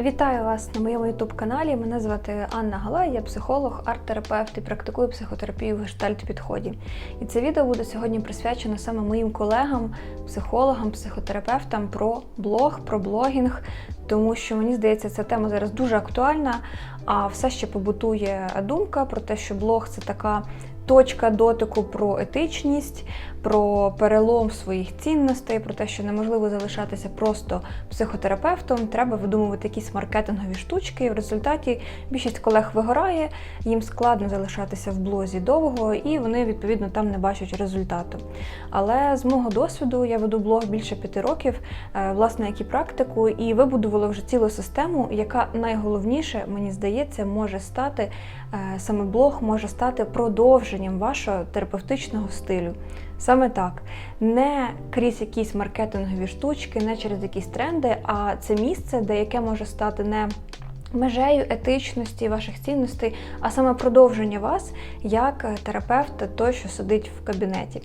Вітаю вас на моєму youtube каналі. Мене звати Анна Галай, я психолог, арт-терапевт і практикую психотерапію в гештальт-підході. І це відео буде сьогодні присвячено саме моїм колегам, психологам, психотерапевтам про блог, про блогінг, тому що мені здається, ця тема зараз дуже актуальна. А все ще побутує думка про те, що блог це така точка дотику про етичність, про перелом своїх цінностей, про те, що неможливо залишатися просто психотерапевтом, треба видумувати якісь маркетингові штучки. І в результаті більшість колег вигорає, їм складно залишатися в блозі довго, і вони відповідно там не бачать результату. Але з мого досвіду я веду блог більше п'яти років, е, власне, як і практику, і вибудувала вже цілу систему, яка найголовніше, мені здається, може стати саме блог може стати продовженням вашого терапевтичного стилю. Саме так, не крізь якісь маркетингові штучки, не через якісь тренди, а це місце, де яке може стати не межею етичності ваших цінностей, а саме продовження вас як терапевта, той, що сидить в кабінеті.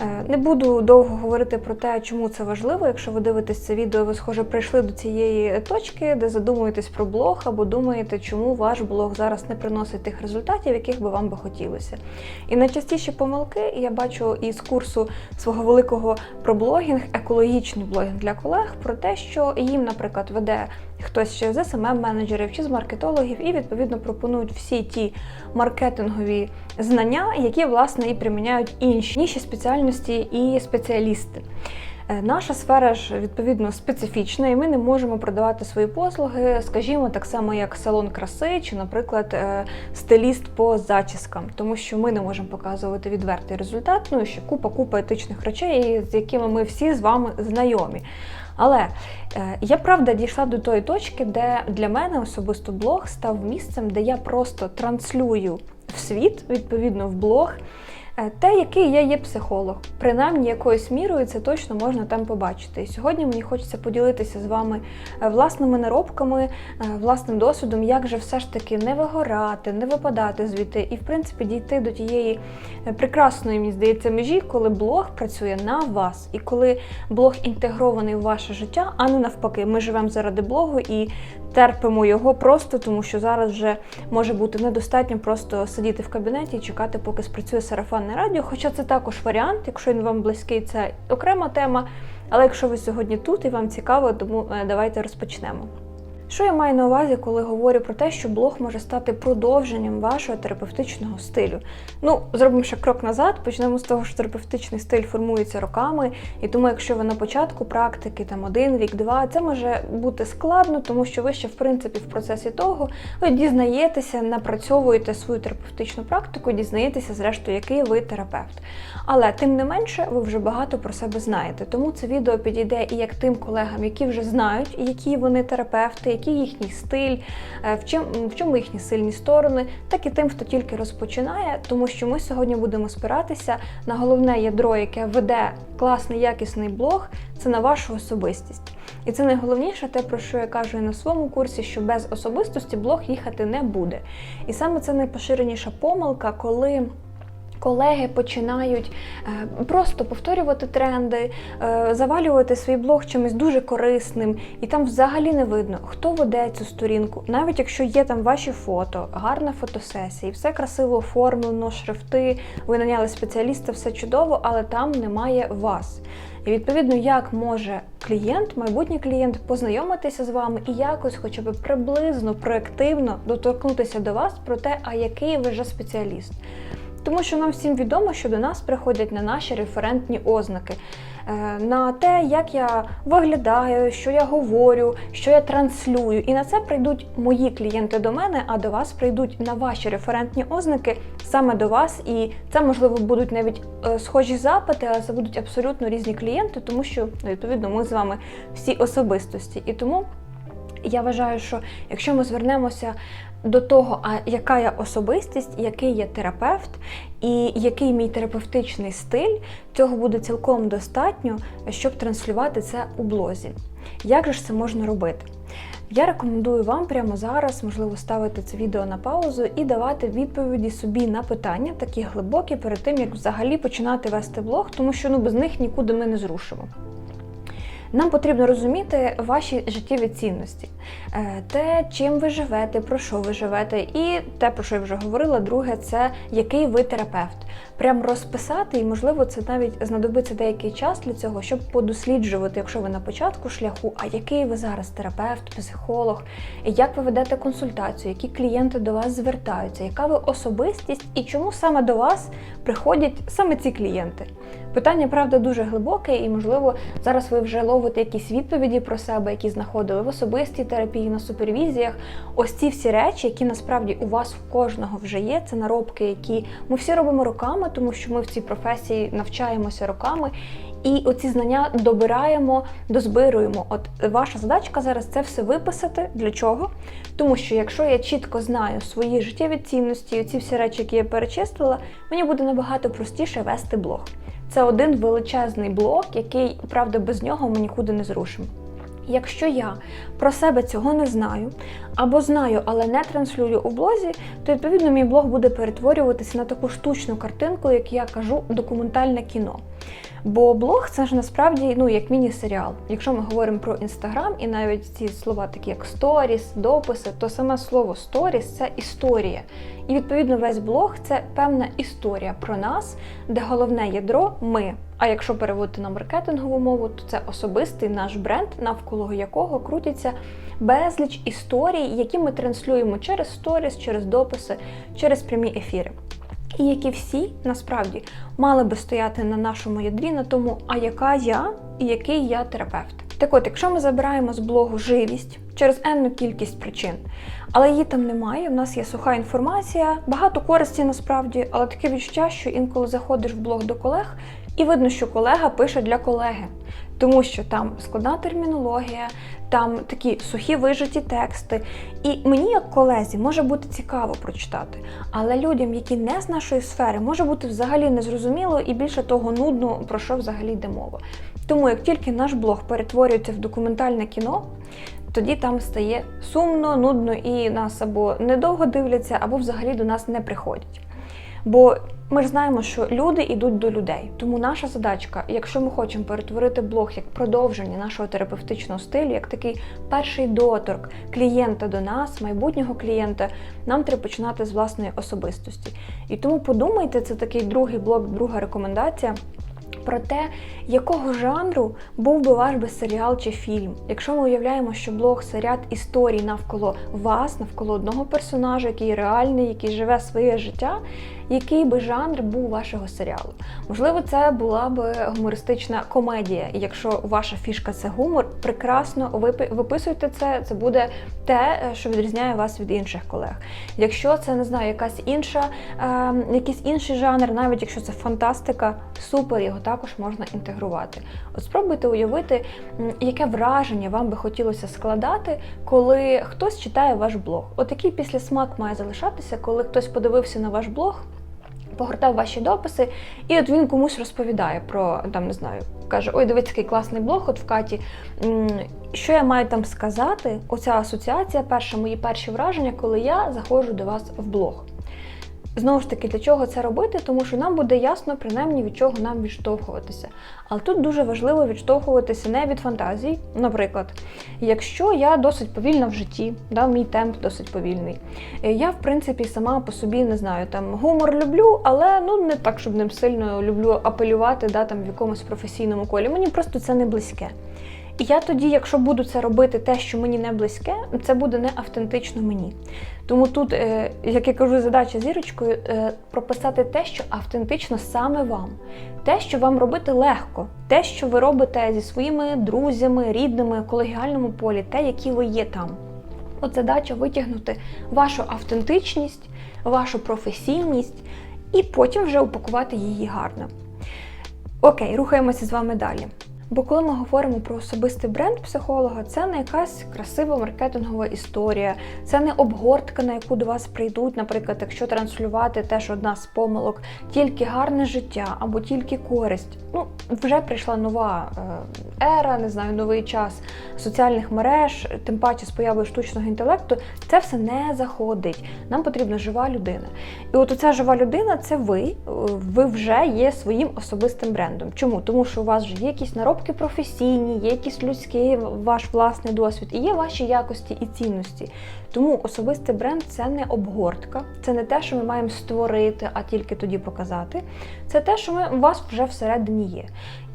Е, Не буду довго говорити про те, чому це важливо. Якщо ви дивитесь це відео, ви схоже прийшли до цієї точки, де задумуєтесь про блог або думаєте, чому ваш блог зараз не приносить тих результатів, яких би вам би хотілося. І найчастіші помилки я бачу із курсу свого великого про блогінг, екологічний блогінг для колег, про те, що їм, наприклад, веде хтось ще з smm менеджерів чи з маркетологів, і відповідно пропонують всі ті маркетингові знання, які власне і приміняють інші інші спеціальності і спеціалісти. Е, Наша сфера ж відповідно специфічна, і ми не можемо продавати свої послуги, скажімо, так само як салон краси, чи, наприклад, е, стиліст по зачіскам, тому що ми не можемо показувати відвертий результат. Ну і ще купа купа етичних речей, з якими ми всі з вами знайомі. Але е, я правда дійшла до тої точки, де для мене особисто блог став місцем, де я просто транслюю в світ, відповідно, в блог. Е, Те, який я є психолог, принаймні якоюсь мірою це точно можна там побачити. І сьогодні мені хочеться поділитися з вами е, власними наробками, е, власним досвідом, як же все ж таки не вигорати, не випадати звідти, і в принципі дійти до тієї прекрасної, мені здається, межі, коли блог працює на вас, і коли блог інтегрований в ваше життя, а не навпаки, ми живемо заради блогу і терпимо його просто, тому що зараз вже може бути недостатньо просто сидіти в кабінеті і чекати, поки спрацює сарафанне радіо. Хоча це також варіант, якщо він вам близький, це окрема тема. Але якщо ви сьогодні тут і вам цікаво, тому е, давайте розпочнемо. Що я маю на увазі, коли говорю про те, що блог може стати продовженням вашого терапевтичного стилю? Ну, зробимо ще крок назад, почнемо з того, що терапевтичний стиль формується роками, і тому, якщо ви на початку практики, там один рік, два, це може бути складно, тому що ви ще в принципі в процесі того ви дізнаєтеся, напрацьовуєте свою терапевтичну практику, дізнаєтеся, зрештою, який ви терапевт. Але тим не менше, ви вже багато про себе знаєте. Тому це відео підійде і як тим колегам, які вже знають, які вони терапевти, який їхній стиль, е, в чому, в чому їхні сильні сторони, так і тим, хто тільки розпочинає, тому що ми сьогодні будемо спиратися на головне ядро, яке веде класний якісний блог, це на вашу особистість. І це найголовніше, те, про що я кажу і на своєму курсі, що без особистості блог їхати не буде. І саме це найпоширеніша помилка, коли. Колеги починають е, просто повторювати тренди, е, завалювати свій блог чимось дуже корисним, і там взагалі не видно, хто веде цю сторінку. Навіть якщо є там ваші фото, гарна фотосесія, все красиво оформлено, шрифти, ви наняли спеціаліста, все чудово, але там немає вас. І відповідно, як може клієнт, майбутній клієнт, познайомитися з вами і якось, хоча б приблизно проективно доторкнутися до вас про те, а який ви вже спеціаліст. Тому що нам всім відомо, що до нас приходять на наші референтні ознаки, е, на те, як я виглядаю, що я говорю, що я транслюю. І на це прийдуть мої клієнти до мене, а до вас прийдуть на ваші референтні ознаки саме до вас. І це, можливо, будуть навіть е, схожі запити, але це будуть абсолютно різні клієнти, тому що ну, відповідно ми з вами всі особистості. І тому я вважаю, що якщо ми звернемося до того, а яка я особистість, який я терапевт і який мій терапевтичний стиль, цього буде цілком достатньо, щоб транслювати це у блозі. Як же ж це можна робити? Я рекомендую вам прямо зараз, можливо, ставити це відео на паузу і давати відповіді собі на питання, такі глибокі, перед тим як взагалі починати вести блог, тому що ну без них нікуди ми не зрушимо. Нам потрібно розуміти ваші життєві цінності, Е, те, чим ви живете, про що ви живете, і те, про що я вже говорила, друге, це який ви терапевт. Прям розписати, і можливо, це навіть знадобиться деякий час для цього, щоб подосліджувати, якщо ви на початку шляху, а який ви зараз терапевт, психолог, як ви ведете консультацію, які клієнти до вас звертаються, яка ви особистість і чому саме до вас приходять саме ці клієнти. Питання, правда, дуже глибоке, і, можливо, зараз ви вже ловите якісь відповіді про себе, які знаходили в особистій терапії, на супервізіях. Ось ці всі речі, які насправді у вас у кожного вже є, це наробки, які ми всі робимо роками, тому що ми в цій професії навчаємося роками. І оці знання добираємо, дозбируємо. От ваша задачка зараз це все виписати. Для чого? Тому що якщо я чітко знаю свої життєві цінності, ці всі речі, які я перечислила, мені буде набагато простіше вести блог. Це один величезний блок, який, правда, без нього ми нікуди не зрушимо. Якщо я про себе цього не знаю, або знаю, але не транслюю у блозі, то відповідно мій блог буде перетворюватися на таку штучну картинку, як я кажу, документальне кіно. Бо блог це ж насправді ну як міні-серіал. Якщо ми говоримо про інстаграм і навіть ці слова, такі як сторіс, дописи, то саме слово сторіс це історія. І відповідно весь блог це певна історія про нас, де головне ядро ми. А якщо переводити на маркетингову мову, то це особистий наш бренд, навколо якого крутяться безліч історій, які ми транслюємо через сторіс, через дописи, через прямі ефіри. І які всі насправді мали би стояти на нашому ядрі, на тому, а яка я і який я терапевт. Так от, якщо ми забираємо з блогу живість через енну кількість причин, але її там немає, в нас є суха інформація, багато користі насправді, але таке відчуття, що інколи заходиш в блог до колег, і видно, що колега пише для колеги, тому що там складна термінологія, там такі сухі вижиті тексти. І мені, як колезі, може бути цікаво прочитати. Але людям, які не з нашої сфери, може бути взагалі незрозуміло і більше того нудно, про що взагалі йде мова. Тому як тільки наш блог перетворюється в документальне кіно, тоді там стає сумно, нудно і нас або недовго дивляться, або взагалі до нас не приходять. Бо ми ж знаємо, що люди йдуть до людей. Тому наша задачка, якщо ми хочемо перетворити блог як продовження нашого терапевтичного стилю, як такий перший доторк клієнта до нас, майбутнього клієнта, нам треба починати з власної особистості. І тому подумайте, це такий другий блок, друга рекомендація. Про те, якого жанру був би ваш би серіал чи фільм. Якщо ми уявляємо, що блог це ряд історій навколо вас, навколо одного персонажа, який реальний, який живе своє життя, який би жанр був вашого серіалу? Можливо, це була би гумористична комедія. І якщо ваша фішка це гумор, прекрасно випи- виписуйте це, це буде те, що відрізняє вас від інших колег. Якщо це не знаю, якась інша, е, якийсь інший жанр, навіть якщо це фантастика, супер, його також можна інтегрувати. От спробуйте уявити, яке враження вам би хотілося складати, коли хтось читає ваш блог. От який післясмак має залишатися, коли хтось подивився на ваш блог. Погортав ваші дописи, і от він комусь розповідає про там не знаю, каже: Ой, дивись, який класний блог, от в Каті. Що я маю там сказати? Оця асоціація, перша мої перші враження, коли я заходжу до вас в блог. Знову ж таки, для чого це робити? Тому що нам буде ясно, принаймні, від чого нам відштовхуватися. Але тут дуже важливо відштовхуватися не від фантазій. Наприклад, якщо я досить повільна в житті, да, мій темп досить повільний. е, Я, в принципі, сама по собі не знаю, там гумор люблю, але ну не так, щоб ним сильно люблю апелювати да, там, в якомусь професійному колі. Мені просто це не близьке. Я тоді, якщо буду це робити, те, що мені не близьке, це буде не автентично мені. Тому тут, е, як я кажу, задача зірочкою е, прописати те, що автентично саме вам, те, що вам робити легко, те, що ви робите зі своїми друзями, рідними, колегіальному полі, те, які ви є там. От задача витягнути вашу автентичність, вашу професійність і потім вже упакувати її гарно. Окей, рухаємося з вами далі. Бо коли ми говоримо про особистий бренд психолога, це не якась красива маркетингова історія, це не обгортка, на яку до вас прийдуть, наприклад, якщо транслювати теж одна з помилок, тільки гарне життя або тільки користь. Ну, вже прийшла нова е, ера, не знаю, новий час соціальних мереж, тим паче з появою штучного інтелекту, це все не заходить. Нам потрібна жива людина. І от оця жива людина це ви. Е, Ви вже є своїм особистим брендом. Чому? Тому що у вас вже є якісь наробки розробки професійні, є якісь людські ваш власний досвід, і є ваші якості і цінності. Тому особистий бренд це не обгортка, це не те, що ми маємо створити, а тільки тоді показати. Це те, що ми, у вас вже всередині є.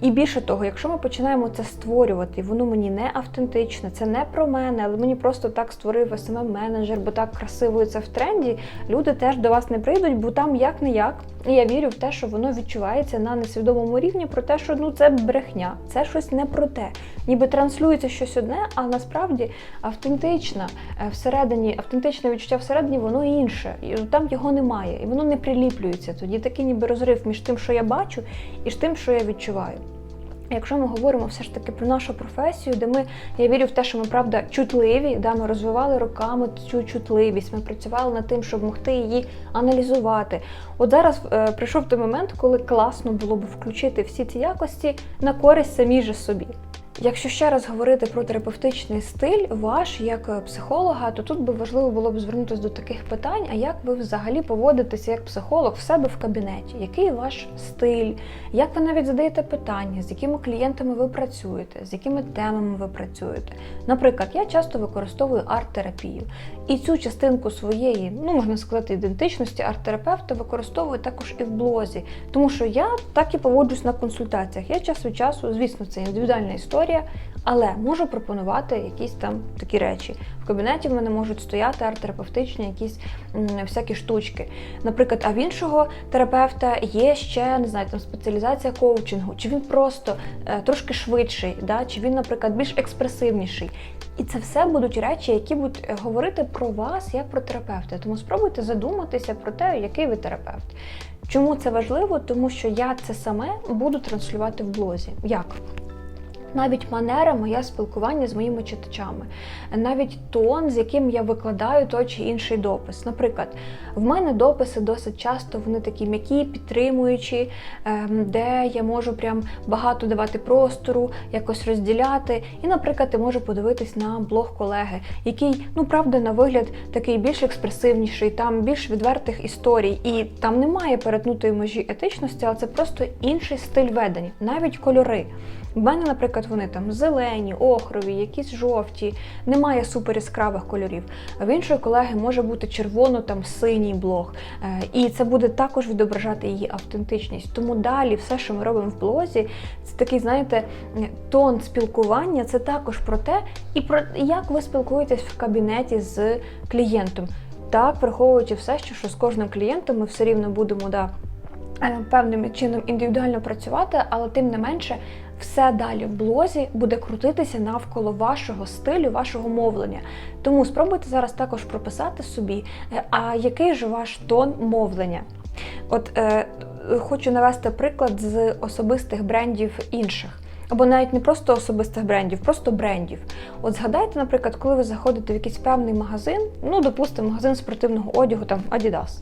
І більше того, якщо ми починаємо це створювати, і воно мені не автентичне, це не про мене, але мені просто так створив smm менеджер бо так красиво це в тренді. Люди теж до вас не прийдуть, бо там як не як. І я вірю в те, що воно відчувається на несвідомому рівні, про те, що ну це брехня, це щось не про те. Ніби транслюється щось одне, а насправді автентична е, всередині, автентичне відчуття всередині, воно інше. І там його немає, і воно не приліплюється. Тоді такий ніби розрив між тим, що я бачу, і тим, що я відчуваю. Якщо ми говоримо все ж таки про нашу професію, де ми, я вірю в те, що ми правда чутливі, да, ми розвивали роками цю чутливість, ми працювали над тим, щоб могти її аналізувати. От зараз е, прийшов той момент, коли класно було б включити всі ці якості на користь самій же собі. Якщо ще раз говорити про терапевтичний стиль ваш як е, психолога, то тут би важливо було б звернутися до таких питань, а як ви взагалі поводитеся як психолог в себе в кабінеті? Який ваш стиль? Як ви навіть задаєте питання, з якими клієнтами ви працюєте, з якими темами ви працюєте? Наприклад, я часто використовую арт-терапію. І цю частинку своєї, ну можна сказати, ідентичності арт-терапевта використовую також і в блозі, тому що я так і поводжусь на консультаціях. Я час від часу, звісно, це індивідуальна історія, але можу пропонувати якісь там такі речі. В кабінеті в мене можуть стояти арт-терапевтичні якісь м, всякі штучки. Наприклад, а в іншого терапевта є ще не знаю, там спеціалізація коучингу, чи він просто е, трошки швидший, да? чи він, наприклад, більш експресивніший. І це все будуть речі, які будуть е, говорити про вас як про терапевта. Тому спробуйте задуматися про те, який ви терапевт. Чому це важливо? Тому що я це саме буду транслювати в блозі. Як? Навіть манера моє спілкування з моїми читачами, навіть тон, з яким я викладаю той чи інший допис. Наприклад, в мене дописи досить часто вони такі м'які, підтримуючі, ем, де я можу прям багато давати простору, якось розділяти. І, наприклад, я можу подивитись на блог колеги, який, ну правда, на вигляд такий більш експресивніший, там більш відвертих історій, і там немає перетнутої межі етичності, але це просто інший стиль ведення, навіть кольори. В мене, наприклад, вони там зелені, охрові, якісь жовті, немає супер яскравих кольорів. А в іншої колеги може бути червоно, там синій блог. Е, І це буде також відображати її автентичність. Тому далі все, що ми робимо в блозі, це такий, знаєте, тон спілкування, це також про те, і про як ви спілкуєтесь в кабінеті з клієнтом. Так, враховуючи все, що, з кожним клієнтом ми все рівно будемо да, е, певним чином індивідуально працювати, але тим не менше все далі в блозі буде крутитися навколо вашого стилю, вашого мовлення. Тому спробуйте зараз також прописати собі, е, а який же ваш тон мовлення. От е, хочу навести приклад з особистих брендів інших. Або навіть не просто особистих брендів, просто брендів. От згадайте, наприклад, коли ви заходите в якийсь певний магазин, ну, допустимо, магазин спортивного одягу, там Adidas.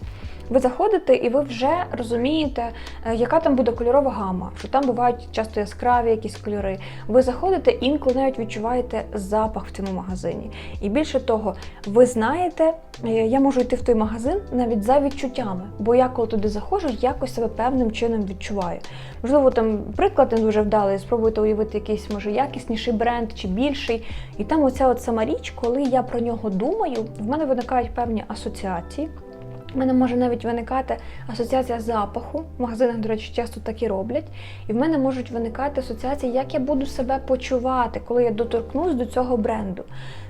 Ви заходите і ви вже розумієте, е, яка там буде кольорова гама, що там бувають часто яскраві якісь кольори. Ви заходите, інколи навіть відчуваєте запах в цьому магазині. І більше того, ви знаєте, е, я можу йти в той магазин навіть за відчуттями, бо я коли туди заходжу, якось себе певним чином відчуваю. Можливо, там приклад не дуже вдалий, спробуйте уявити якийсь, може, якісніший бренд чи більший. І там оця от сама річ, коли я про нього думаю, в мене виникають певні асоціації. У мене може навіть виникати асоціація запаху. В магазинах, до речі, часто так і роблять. І в мене можуть виникати асоціації, як я буду себе почувати, коли я доторкнусь до цього бренду.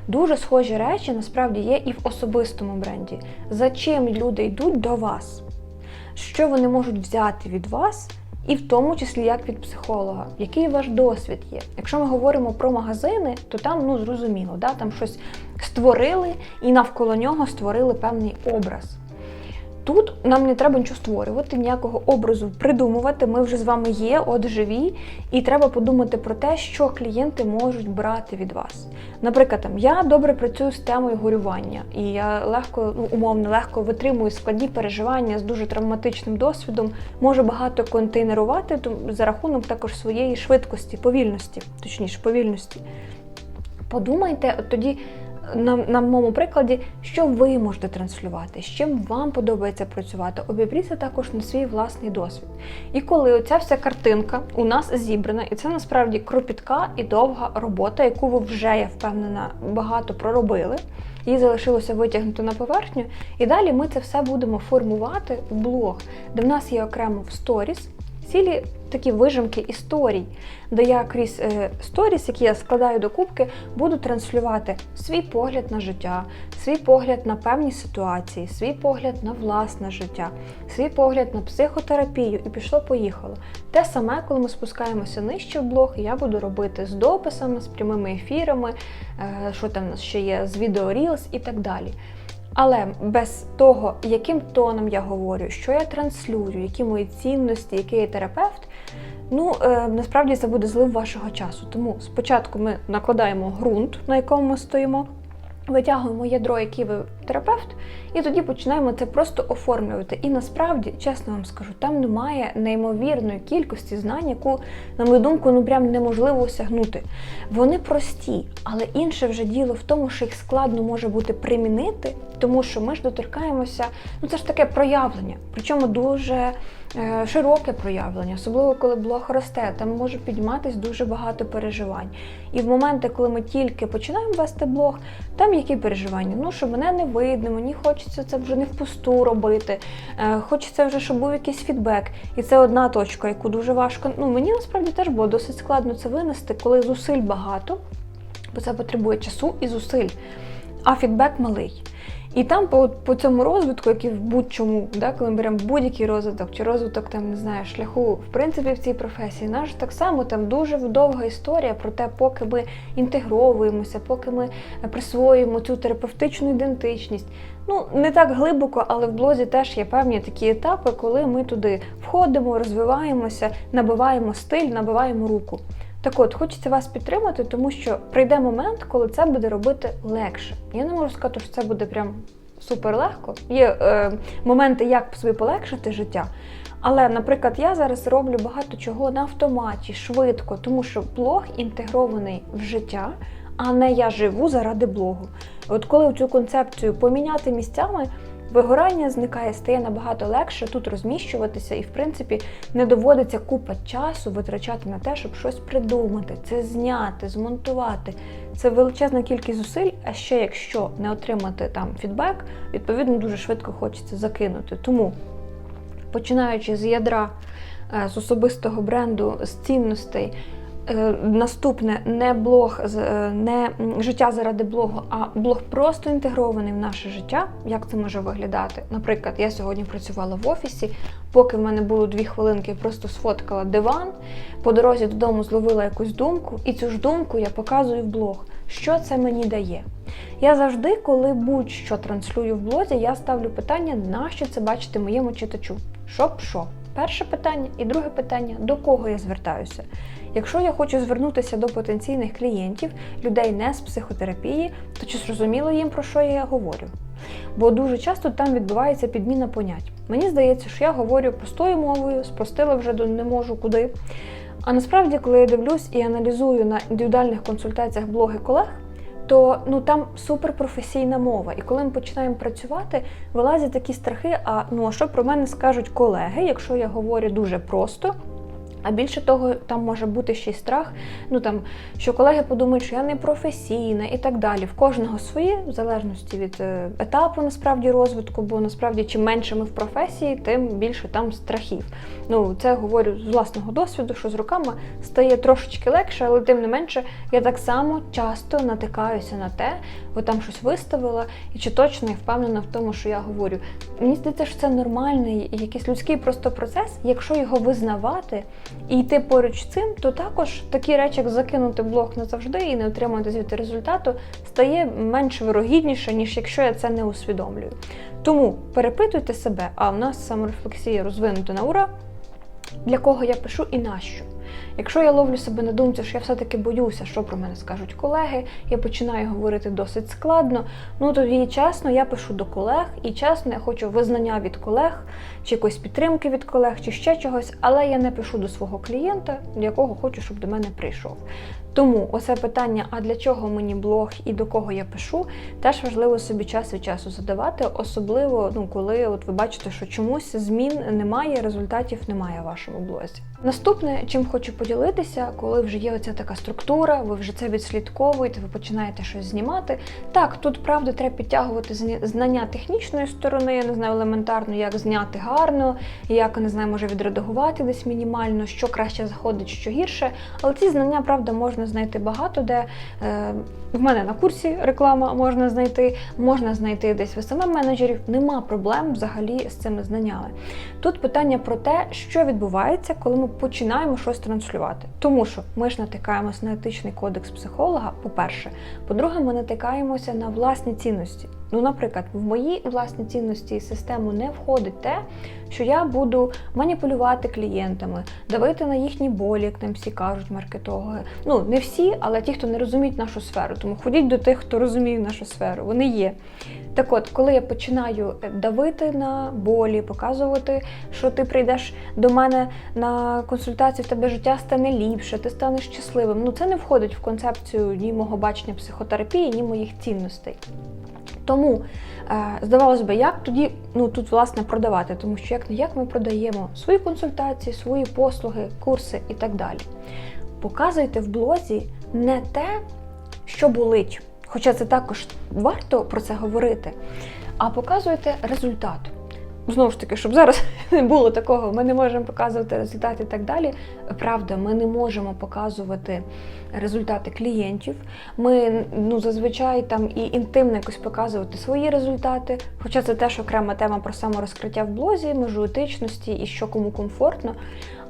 Дуже схожі речі насправді є і в особистому бренді. За чим люди йдуть до вас? Що вони можуть взяти від вас? І в тому числі як від психолога, який ваш досвід є. Якщо ми говоримо про магазини, то там ну зрозуміло, да, там щось створили і навколо нього створили певний образ. Тут нам не треба нічого створювати, ніякого образу придумувати. Ми вже з вами є, от живі, і треба подумати про те, що клієнти можуть брати від вас. Наприклад, там я добре працюю з темою горювання, і я легко, ну умовно легко витримую складні переживання з дуже травматичним досвідом, можу багато контейнерувати за рахунок також своєї швидкості, повільності, точніше, повільності. Подумайте, от тоді на, на моєму прикладі, що ви можете транслювати, з чим вам подобається працювати. Обібріться також на свій власний досвід. І коли оця вся картинка у нас зібрана, і це насправді кропітка і довга робота, яку ви вже, я впевнена, багато проробили. Її залишилося витягнути на поверхню, і далі ми це все будемо формувати в блог, де в нас є окремо в сторіс цілі такі вижимки історій, де я крізь е, сторіс, які я складаю до кубки, буду транслювати свій погляд на життя, свій погляд на певні ситуації, свій погляд на власне життя, свій погляд на психотерапію і пішло-поїхало. Те саме, коли ми спускаємося нижче в блог, я буду робити з дописами, з прямими ефірами, е, що там у нас ще є, з відео Reels і так далі. Але без того, яким тоном я говорю, що я транслюю, які мої цінності, який я терапевт, ну е, насправді це буде злив вашого часу. Тому спочатку ми накладаємо ґрунт, на якому ми стоїмо. Витягуємо ядро, який ви терапевт, і тоді починаємо це просто оформлювати. І насправді, чесно вам скажу, там немає неймовірної кількості знань, яку, на мою думку, ну прям неможливо осягнути. Вони прості, але інше вже діло в тому, що їх складно може бути примінити, тому що ми ж доторкаємося, ну це ж таке проявлення, причому дуже широке проявлення, особливо коли блог росте, там може підніматись дуже багато переживань. І в моменти, коли ми тільки починаємо вести блог, там які переживання? Ну, що мене не видно, мені хочеться це вже не впусту робити. Е, хочеться вже, щоб був якийсь фідбек. І це одна точка, яку дуже важко. Ну, мені насправді теж було досить складно це винести, коли зусиль багато, бо це потребує часу і зусиль, а фідбек малий. І там по, по цьому розвитку, як і в будь-чому, да, коли ми беремо будь-який розвиток чи розвиток там не знаю, шляху, в принципі, в цій професії, наш так само там дуже довга історія про те, поки ми інтегровуємося, поки ми присвоюємо цю терапевтичну ідентичність. Ну, не так глибоко, але в блозі теж є певні такі етапи, коли ми туди входимо, розвиваємося, набиваємо стиль, набиваємо руку. Так от, хочеться вас підтримати, тому що прийде момент, коли це буде робити легше. Я не можу сказати, що це буде прям супер легко. Є е, моменти, як собі полегшити життя. Але, наприклад, я зараз роблю багато чого на автоматі, швидко, тому що блог інтегрований в життя, а не я живу заради блогу. От коли цю концепцію поміняти місцями, вигорання зникає, стає набагато легше тут розміщуватися, і, в принципі, не доводиться купа часу витрачати на те, щоб щось придумати, це зняти, змонтувати. Це величезна кількість зусиль, а ще якщо не отримати там фідбек, відповідно дуже швидко хочеться закинути. Тому, починаючи з ядра, е, з особистого бренду, з цінностей. Е, Наступне не блог е, не життя заради блогу, а блог просто інтегрований в наше життя. Як це може виглядати? Наприклад, я сьогодні працювала в офісі, поки в мене було дві хвилинки, я просто сфоткала диван, по дорозі додому зловила якусь думку, і цю ж думку я показую в блог. Що це мені дає? Я завжди, коли будь-що транслюю в блозі, я ставлю питання, нащо це бачити моєму читачу? Щоб що? Перше питання і друге питання до кого я звертаюся. Якщо я хочу звернутися до потенційних клієнтів, людей не з психотерапії, то чи зрозуміло їм про що я говорю? Бо дуже часто там відбувається підміна понять. Мені здається, що я говорю простою мовою, спростила вже до не можу куди. А насправді, коли я дивлюсь і аналізую на індивідуальних консультаціях блоги колег, то ну там суперпрофесійна мова. І коли ми починаємо працювати, вилазять такі страхи. А ну а що про мене скажуть колеги, якщо я говорю дуже просто? А більше того, там може бути ще й страх, ну там, що колеги подумають, що я не професійна і так далі. В кожного своє, в залежності від е, етапу насправді розвитку, бо насправді чим менше ми в професії, тим більше там страхів. Ну, це говорю з власного досвіду, що з роками стає трошечки легше, але тим не менше я так само часто натикаюся на те, бо там щось виставила, і чи точно я впевнена в тому, що я говорю. Мені здається, що це нормальний якийсь людський просто процес, якщо його визнавати і йти поруч з цим, то також такі речі, як закинути блог назавжди і не отримати звідти результату, стає менш вирогідніше, ніж якщо я це не усвідомлюю. Тому перепитуйте себе, а в нас саморефлексія розвинута на ура, для кого я пишу і нащо. Якщо я ловлю себе на думці, що я все-таки боюся, що про мене скажуть колеги, я починаю говорити досить складно. Ну тоді чесно, я пишу до колег, і чесно, я хочу визнання від колег, чи якоїсь підтримки від колег, чи ще чогось, але я не пишу до свого клієнта, якого хочу, щоб до мене прийшов. Тому оце питання, а для чого мені блог і до кого я пишу, теж важливо собі час від часу задавати, особливо ну, коли от ви бачите, що чомусь змін немає, результатів немає в вашому блозі. Наступне, чим хочу поділитися, коли вже є оця така структура, ви вже це відслідковуєте, ви починаєте щось знімати. Так, тут правда треба підтягувати знання технічної сторони, я не знаю, елементарно, як зняти гарно, як не знаю, може відредагувати десь мінімально, що краще заходить, що гірше. Але ці знання, правда, можна знайти багато де. Е, в мене на курсі реклама можна знайти, можна знайти десь в smm менеджерів. Нема проблем взагалі з цими знаннями. Тут питання про те, що відбувається, коли ми починаємо щось транслювати. Тому що ми ж натикаємося на етичний кодекс психолога, по-перше. По-друге, ми натикаємося на власні цінності. Ну, наприклад, в мої власні цінності і систему не входить те, що я буду маніпулювати клієнтами, давити на їхні болі, як нам всі кажуть, маркетологи. Ну, не всі, але ті, хто не розуміють нашу сферу. Тому ходіть до тих, хто розуміє нашу сферу. Вони є. Так от, коли я починаю давити на болі, показувати, що ти прийдеш до мене на консультацію, в тебе життя стане ліпше, ти станеш щасливим. Ну це не входить в концепцію ні мого бачення психотерапії, ні моїх цінностей. Тому е, здавалось би, як тоді ну тут власне продавати, тому що як не як ми продаємо свої консультації, свої послуги, курси і так далі. Показуйте в блозі не те, що болить, хоча це також варто про це говорити, а показуйте результат. Знову ж таки, щоб зараз не було такого, ми не можемо показувати результати і так далі. Правда, ми не можемо показувати результати клієнтів. Ми ну зазвичай там і інтимно якось показувати свої результати. Хоча це теж окрема тема про саморозкриття в блозі, межу етичності і що кому комфортно.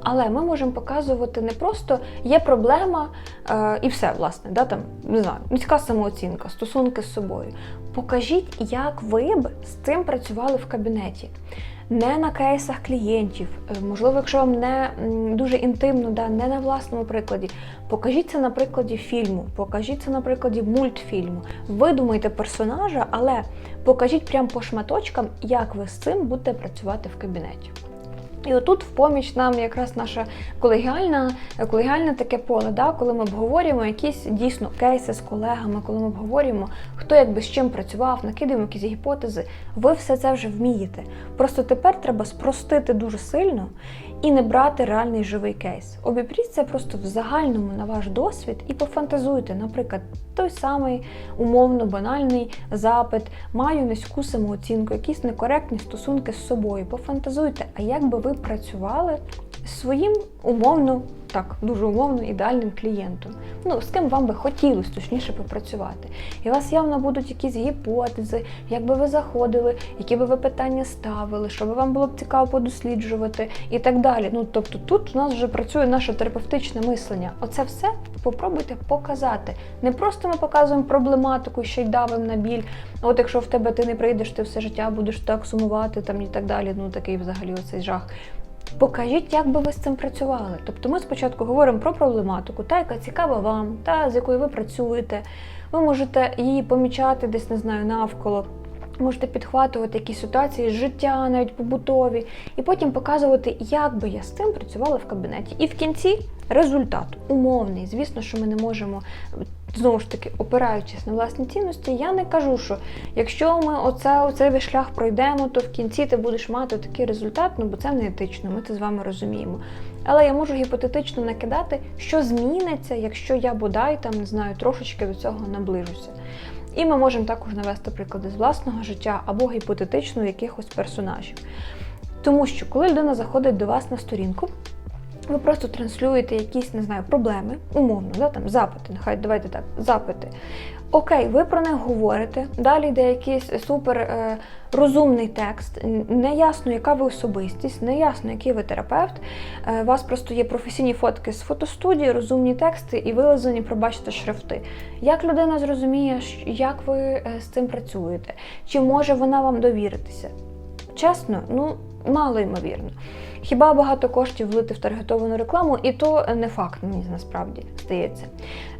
Але ми можемо показувати не просто є проблема е, і все, власне, да, там не знаю, низька самооцінка, стосунки з собою. Покажіть, як ви б з цим працювали в кабінеті. Не на кейсах клієнтів, Е, можливо, якщо вам не дуже інтимно, да, не на власному прикладі. Покажіть це на прикладі фільму, покажіть це на прикладі мультфільму. Видумайте персонажа, але покажіть прямо по шматочкам, як ви з цим будете працювати в кабінеті. І отут в поміч нам якраз наше колегіальне, колегіальне таке поле, да, коли ми обговорюємо якісь дійсно кейси з колегами, коли ми обговорюємо, хто якби з чим працював, накидаємо якісь гіпотези. Ви все це вже вмієте. Просто тепер треба спростити дуже сильно і не брати реальний живий кейс. Обіпріть це просто в загальному на ваш досвід і пофантазуйте, наприклад, той самий умовно банальний запит, маю низьку самооцінку, якісь некоректні стосунки з собою. Пофантазуйте, а як би ви працювали своїм умовно, так, дуже умовно ідеальним клієнтом. Ну, з ким вам би хотілося точніше попрацювати. І у вас явно будуть якісь гіпотези, як би ви заходили, які би ви питання ставили, що би вам було б цікаво подосліджувати і так далі. Ну, тобто тут у нас вже працює наше терапевтичне мислення. Оце все попробуйте показати. Не просто ми показуємо проблематику, ще й давимо на біль. От якщо в тебе ти не прийдеш, ти все життя будеш так сумувати там і так далі. Ну такий взагалі оцей жах. Покажіть, як би ви з цим працювали. Тобто ми спочатку говоримо про проблематику, та яка цікава вам, та з якою ви працюєте. Ви можете її помічати десь, не знаю, навколо. Можете підхватувати якісь ситуації з життя, навіть побутові, і потім показувати, як би я з цим працювала в кабінеті. І в кінці результат умовний. Звісно, що ми не можемо знову ж таки, опираючись на власні цінності, я не кажу, що якщо ми оце, оцей шлях пройдемо, то в кінці ти будеш мати такий результат, ну бо це не етично, ми це з вами розуміємо. Але я можу гіпотетично накидати, що зміниться, якщо я бодай там не знаю, трошечки до цього наближуся. І ми можемо також навести приклади з власного життя або гіпотетично якихось персонажів. Тому що коли людина заходить до вас на сторінку, ви просто транслюєте якісь, не знаю, проблеми, умовно, да, там запити, нехай давайте так, запити. Окей, ви про них говорите. Далі йде якийсь супер е, розумний текст. Не ясно, яка ви особистість, не ясно, який ви терапевт. Е, у вас просто є професійні фотки з фотостудії, розумні тексти і вилазені, пробачте, шрифти. Як людина зрозуміє, як ви е, з цим працюєте? Чи може вона вам довіритися? Чесно, ну мало ймовірно. Хіба багато коштів влити в таргетовану рекламу, і то не факт, мені насправді здається.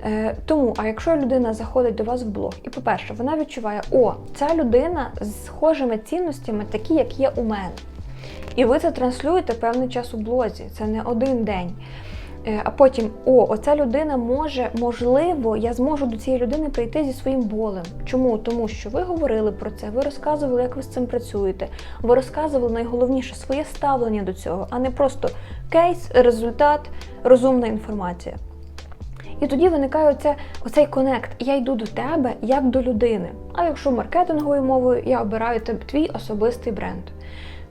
Е, тому, а якщо людина заходить до вас в блог, і по-перше, вона відчуває, о, ця людина з схожими цінностями, такі, як є у мене. І ви це транслюєте певний час у блозі, це не один день. Е, А потім, о, оця людина може, можливо, я зможу до цієї людини прийти зі своїм болем. Чому? Тому що ви говорили про це, ви розказували, як ви з цим працюєте. Ви розказували найголовніше своє ставлення до цього, а не просто кейс, результат, розумна інформація. І тоді виникає оце, оцей конект. Я йду до тебе як до людини. А якщо маркетинговою мовою, я обираю тебе твій особистий бренд.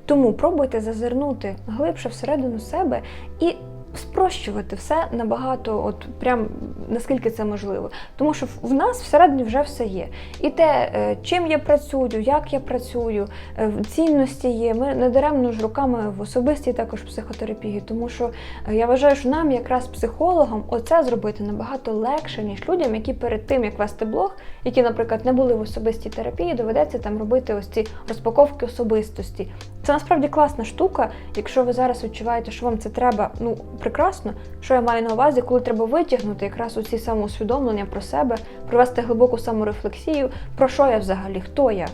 Тому пробуйте зазирнути глибше всередину себе і спрощувати все набагато, от прям наскільки це можливо. Тому що в нас всередині вже все є. І те, е, чим я працюю, як я працюю, е, цінності є. Ми не даремно ж руками в особистій також психотерапії, тому що е, я вважаю, що нам, якраз психологам, оце зробити набагато легше, ніж людям, які перед тим, як вести блог, які, наприклад, не були в особистій терапії, доведеться там робити ось ці розпаковки особистості. Це насправді класна штука. Якщо ви зараз відчуваєте, що вам це треба, ну прекрасно. Що я маю на увазі, коли треба витягнути якраз оці самоусвідомлення про себе, провести глибоку саморефлексію, про що я взагалі, хто я.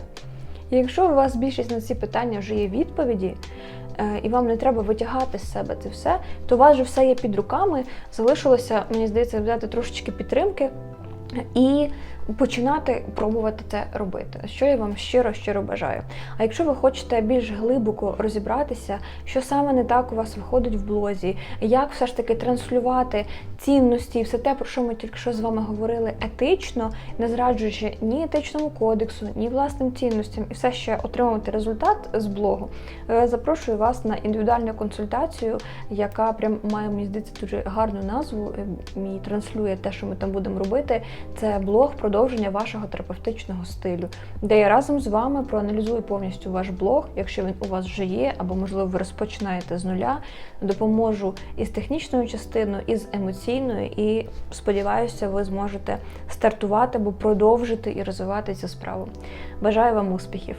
І якщо у вас більшість на ці питання вже є відповіді, е, і вам не треба витягати з себе це все, то у вас вже все є під руками. Залишилося, мені здається, взяти трошечки підтримки і починати пробувати це робити, що я вам щиро щиро бажаю. А якщо ви хочете більш глибоко розібратися, що саме не так у вас виходить в блозі, як все ж таки транслювати цінності все те, про що ми тільки що з вами говорили, етично, не зраджуючи ні етичному кодексу, ні власним цінностям, і все ще отримувати результат з блогу, е, запрошую вас на індивідуальну консультацію, яка прям має мені здається дуже гарну назву. е, Мій транслює те, що ми там будемо робити. Це блог продовження вашого терапевтичного стилю, де я разом з вами проаналізую повністю ваш блог, якщо він у вас вже є, або можливо ви розпочинаєте з нуля. Допоможу із технічною частиною, і з емоційною, і сподіваюся, ви зможете стартувати або продовжити і розвивати цю справу. Бажаю вам успіхів!